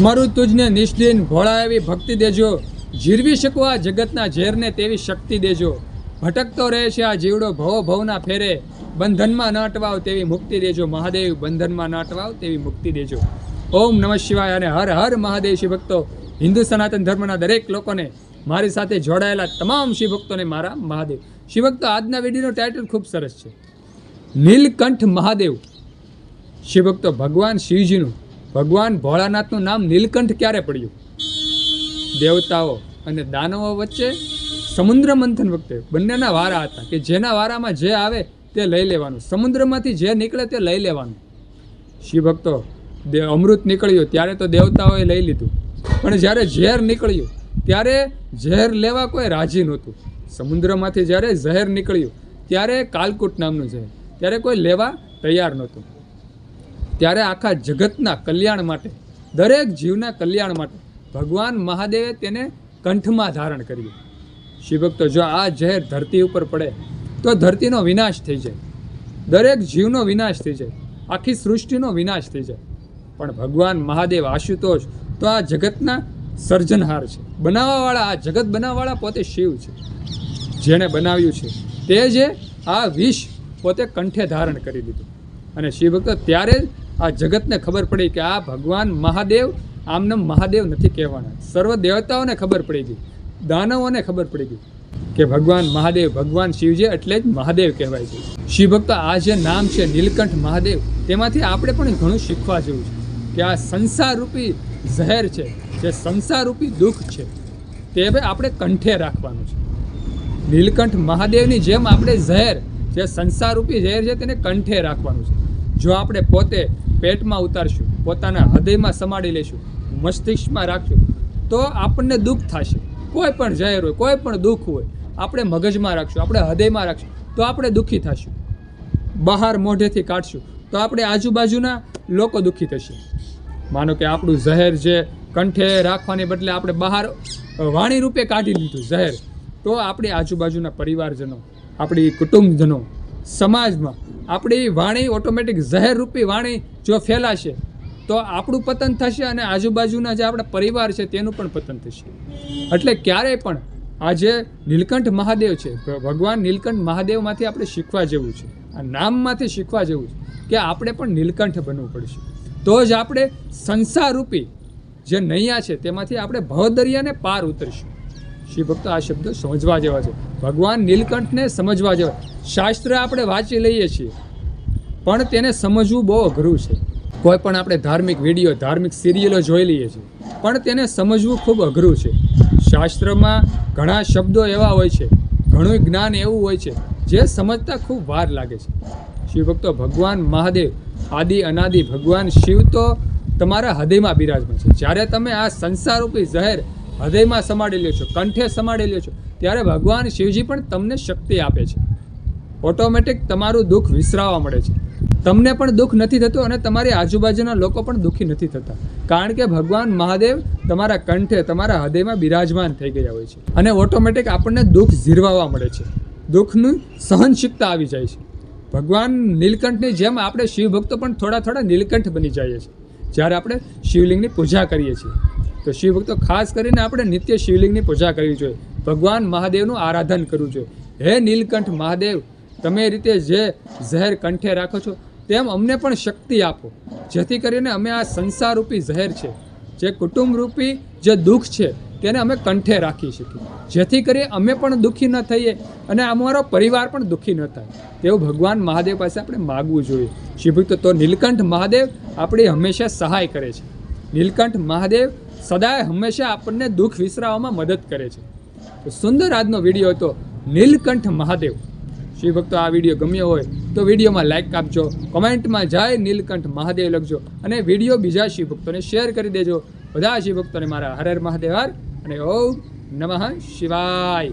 સ્મરું તુજને નિષ્દિન ભોળા એવી ભક્તિ દેજો. જીરવી શકો આ જગતના ઝેરને તેવી શક્તિ દેજો. ભટકતો રહે છે આ જીવડો ભવો ભવના ફેરે. બંધનમાં ન અટવાવ તેવી મુક્તિ દેજો. મહાદેવ બંધનમાં ન અટવાવ તેવી મુક્તિ દેજો. ઓમ નમઃ શિવાય અને હર હર મહાદેવ શિવ ભક્તો. હિન્દુ સનાતન ધર્મના દરેક લોકોને મારી સાથે જોડાયેલા તમામ શિવ ભક્તોને મારા મહાદેવ. શિવભક્તો આજના વિડીયોનો ટાઇટલ ખૂબ સરસ છે. નીલકંઠ મહાદેવ. શિવભક્તો ભગવાન શિવજીનું ભગવાન ભોળાનાથનું નામ નીલકંઠ ક્યારે પડ્યું? દેવતાઓ અને દાનવો વચ્ચે, સમુદ્ર મંથન વખતે, બંનેના વારા હતા કે જેના વારામાં જે આવે તે લઈ લેવાનું. સમુદ્રમાંથી જે નીકળે તે લઈ લેવાનું. શિવભક્તો, દે અમૃત નીકળ્યું ત્યારે તો દેવતાઓએ લઈ લીધું. પણ જ્યારે ઝેર નીકળ્યું, ત્યારે ઝેર લેવા કોઈ રાજી નહોતું. સમુદ્રમાંથી જ્યારે ઝહેર નીકળ્યું, ત્યારે કાલકૂટ નામનું ઝેર ત્યારે કોઈ લેવા તૈયાર નહોતું. ત્યારે આખા જગતના કલ્યાણ માટે, દરેક જીવના કલ્યાણ માટે ભગવાન મહાદેવે તેને કંઠમાં ધારણ કર્યું. શિવભક્તો જો આ ઝેર ધરતી ઉપર પડે, તો ધરતીનો વિનાશ થઈ જાય. દરેક જીવનો વિનાશ થઈ જાય. આખી સૃષ્ટિનો વિનાશ થઈ જાય. પણ ભગવાન મહાદેવ આશુતોષ, તો આ જગતના સર્જનહાર છે. બનાવવાવાળા, આ જગત બનાવવાવાળા પોતે શિવ છે. જેણે બનાવ્યું છે, તે જે આ વિષ પોતે કંઠે ધારણ કરી લીધું. અને શિવભક્ત ત્યારે જ આ જગતને ખબર પડી કે આ ભગવાન મહાદેવ આમને મહાદેવ નથી કહેવાના. સર્વ દેવતાઓને ખબર પડી ગઈ. દાનવોને ખબર પડી ગઈ કે ભગવાન મહાદેવ, ભગવાન શિવજી એટલે જ મહાદેવ કહેવાય છે. શિવભક્ત આ જે નામ છે નીલકંઠ મહાદેવ, તેમાંથી આપણે પણ ઘણું શીખવા જેવું છે કે આ સંસારરૂપી ઝહેર છે, જે સંસારરૂપી દુઃખ છે, તે હવે આપણે કંઠે રાખવાનું છે. નીલકંઠ મહાદેવની જેમ આપણે ઝહેર જે સંસારરૂપી ઝેર છે, તેને કંઠે રાખવાનું છે. જો આપણે પોતે પેટમાં ઉતારશું, પોતાના હૃદયમાં સમાડી લઈશું, મસ્તિષ્કમાં રાખશું, તો આપણને દુઃખ થશે. કોઈ પણ ઝેર હોય, કોઈ પણ દુઃખ હોય, આપણે મગજમાં રાખશું, આપણે હૃદયમાં રાખશું, તો આપણે દુઃખી થશું. બહાર મોઢેથી કાઢશું, તો આપણે આજુબાજુના લોકો દુઃખી થશે. માનો કે આપણું ઝહેર જે કંઠે રાખવાને બદલે આપણે બહાર વાણી રૂપે કાઢી લીધું ઝહેર તો આપણી આજુબાજુના પરિવારજનો, આપણી કુટુંબજનો સમાજમાં આપણી વાણી ઓટોમેટિક ઝહેરરૂપી વાણી જો ફેલાશે, તો આપણું પતન થશે અને આજુબાજુના જે આપણા પરિવાર છે તેનું પણ પતન થશે. એટલે ક્યારેય પણ આ જે નીલકંઠ મહાદેવ છે, ભગવાન નીલકંઠ મહાદેવમાંથી આપણે શીખવા જેવું છે, આ નામમાંથી શીખવા જેવું છે કે આપણે પણ નીલકંઠ બનવું પડશે. તો જ આપણે સંસારરૂપી જે નૈયા છે તેમાંથી આપણે ભવદરિયાને પાર ઉતરશું. શિવ ભક્તો આ શબ્દો સમજવા જેવા છે. ભગવાન નીલકંઠને સમજવા જેવા. શાસ્ત્ર આપણે વાંચી લઈએ છીએ. પણ તેને સમજવું બહુ અઘરું છે. કોઈ પણ આપણે ધાર્મિક વીડિયો, ધાર્મિક સિરિયલો જોઈ લઈએ છીએ. પણ તેને સમજવું ખૂબ અઘરું છે. શાસ્ત્રમાં ઘણા શબ્દો એવા હોય છે. ઘણું જ્ઞાન એવું હોય છે, જે સમજતા ખૂબ વાર લાગે છે. શિવ ભક્તો, ભગવાન મહાદેવ, આદિ, અનાદિ ભગવાન શિવ તો તમારા હૃદયમાં બિરાજમાન છે. જ્યારે તમે આ સંસારરૂપી ઝહેર હૃદયમાં સમાડી લ્યો છો, કંઠે સમાડી લ્યો છો. ત્યારે ભગવાન શિવજી પણ તમને શક્તિ આપે છે. ઓટોમેટિક તમારું દુઃખ વિસરાવા મળે છે. તમને પણ દુઃખ નથી થતું અને તમારી આજુબાજુના લોકો પણ દુઃખી નથી થતા. કારણ કે ભગવાન મહાદેવ તમારા કંઠે, તમારા હૃદયમાં બિરાજમાન થઈ ગયા હોય છે. અને ઓટોમેટિક આપણને દુઃખ ઝીરવાવા મળે છે. દુઃખની સહનશીલતા આવી જાય છે. ભગવાન નીલકંઠની જેમ આપણે શિવ ભક્તો પણ થોડા થોડા નીલકંઠ બની જઈએ છીએ. જ્યારે આપણે શિવલિંગની પૂજા કરીએ છીએ. તો શિવ ભક્તો, ખાસ કરીને આપણે નિત્ય શિવલિંગની પૂજા કરવી જોઈએ. ભગવાન મહાદેવનું આરાધન કરવું જોઈએ. હે નીલકંઠ મહાદેવ, તમે રીતે જે ઝહેર કંઠે રાખો છો, તેમ અમને પણ શક્તિ આપો. જેથી કરીને અમે આ સંસારરૂપી ઝહેર છે, જે કુટુંબરૂપી જે દુઃખ છે, તેને અમે કંઠે રાખી શકીએ. જેથી કરી અમે પણ દુઃખી ન થઈએ અને અમારો પરિવાર પણ દુઃખી ન થાય. તેવું ભગવાન મહાદેવ પાસે આપણે માગવું જોઈએ. શિવભક્ત તો નીલકંઠ મહાદેવ આપણી હંમેશા સહાય કરે છે. નીલકંઠ મહાદેવ સદાય હંમેશા આપણને દુઃખ વિસરાવવામાં મદદ કરે છે. તો સુંદર આજનો વીડિયો હતો નીલકંઠ મહાદેવ. શિવ ભક્તો, આ વીડિયો ગમ્યો હોય તો વિડીયોમાં લાઇક આપજો, કોમેન્ટમાં જય નીલકંઠ મહાદેવ લખજો અને વીડિયો બીજા શિવ ભક્તોને શેર કરી દેજો. બધા શિવ ભક્તોને મારા હર હર મહાદેવ હર અને ઓમ નમઃ શિવાય.